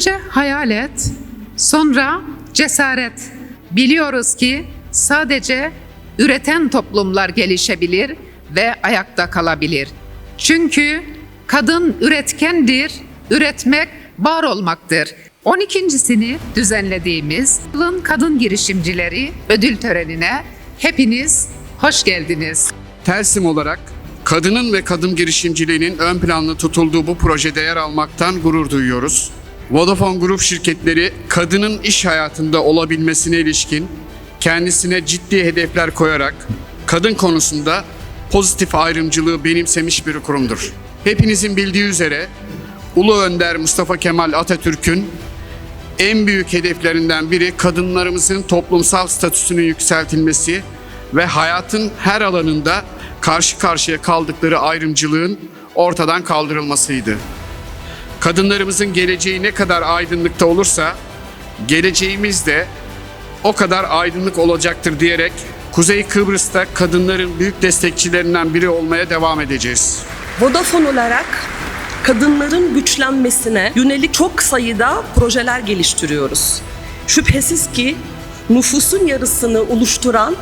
Önce hayal et, sonra cesaret. Biliyoruz ki sadece üreten toplumlar gelişebilir ve ayakta kalabilir. Çünkü kadın üretkendir, üretmek var olmaktır. 12.sini düzenlediğimiz yılın kadın girişimcileri ödül törenine hepiniz hoş geldiniz. Tersim olarak kadının ve kadın girişimciliğinin ön planda tutulduğu bu projede yer almaktan gurur duyuyoruz. Vodafone Grup şirketleri kadının iş hayatında olabilmesine ilişkin kendisine ciddi hedefler koyarak kadın konusunda pozitif ayrımcılığı benimsemiş bir kurumdur. Hepinizin bildiği üzere Ulu Önder Mustafa Kemal Atatürk'ün en büyük hedeflerinden biri kadınlarımızın toplumsal statüsünün yükseltilmesi ve hayatın her alanında karşı karşıya kaldıkları ayrımcılığın ortadan kaldırılmasıydı. Kadınlarımızın geleceği ne kadar aydınlıkta olursa geleceğimiz de o kadar aydınlık olacaktır diyerek Kuzey Kıbrıs'ta kadınların büyük destekçilerinden biri olmaya devam edeceğiz. Vodafone olarak kadınların güçlenmesine yönelik çok sayıda projeler geliştiriyoruz. Şüphesiz ki nüfusun yarısını oluşturan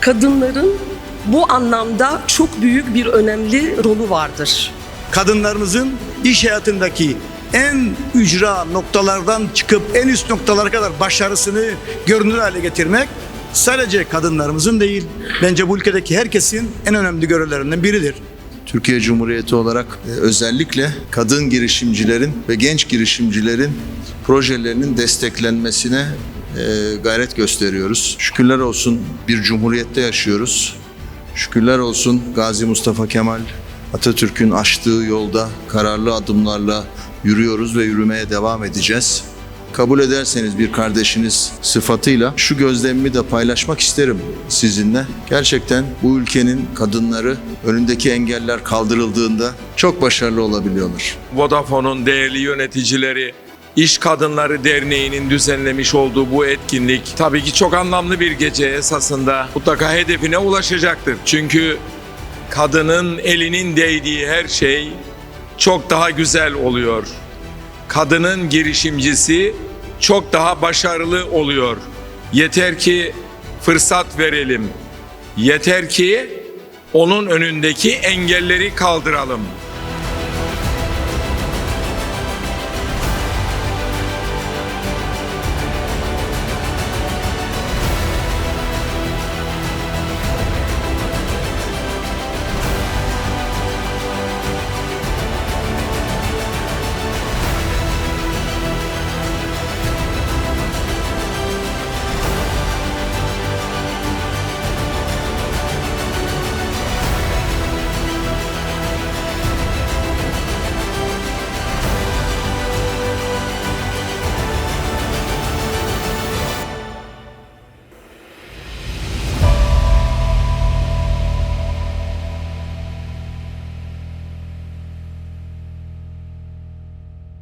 kadınların bu anlamda çok büyük bir önemli rolü vardır. Kadınlarımızın iş hayatındaki en ücra noktalardan çıkıp en üst noktalara kadar başarısını görünür hale getirmek sadece kadınlarımızın değil, bence bu ülkedeki herkesin en önemli görevlerinden biridir. Türkiye Cumhuriyeti olarak e, özellikle kadın girişimcilerin ve genç girişimcilerin projelerinin desteklenmesine e, gayret gösteriyoruz. Şükürler olsun bir cumhuriyette yaşıyoruz. Şükürler olsun Gazi Mustafa Kemal Atatürk'ün açtığı yolda kararlı adımlarla yürüyoruz ve yürümeye devam edeceğiz. Kabul ederseniz bir kardeşiniz sıfatıyla şu gözlemimi de paylaşmak isterim sizinle. Gerçekten bu ülkenin kadınları önündeki engeller kaldırıldığında çok başarılı olabiliyorlar. Vodafone'un değerli yöneticileri, İş Kadınları Derneği'nin düzenlemiş olduğu bu etkinlik tabii ki çok anlamlı bir gece esasında mutlaka hedefine ulaşacaktır. Çünkü kadının elinin değdiği her şey çok daha güzel oluyor. Kadının girişimcisi çok daha başarılı oluyor. Yeter ki fırsat verelim. Yeter ki onun önündeki engelleri kaldıralım.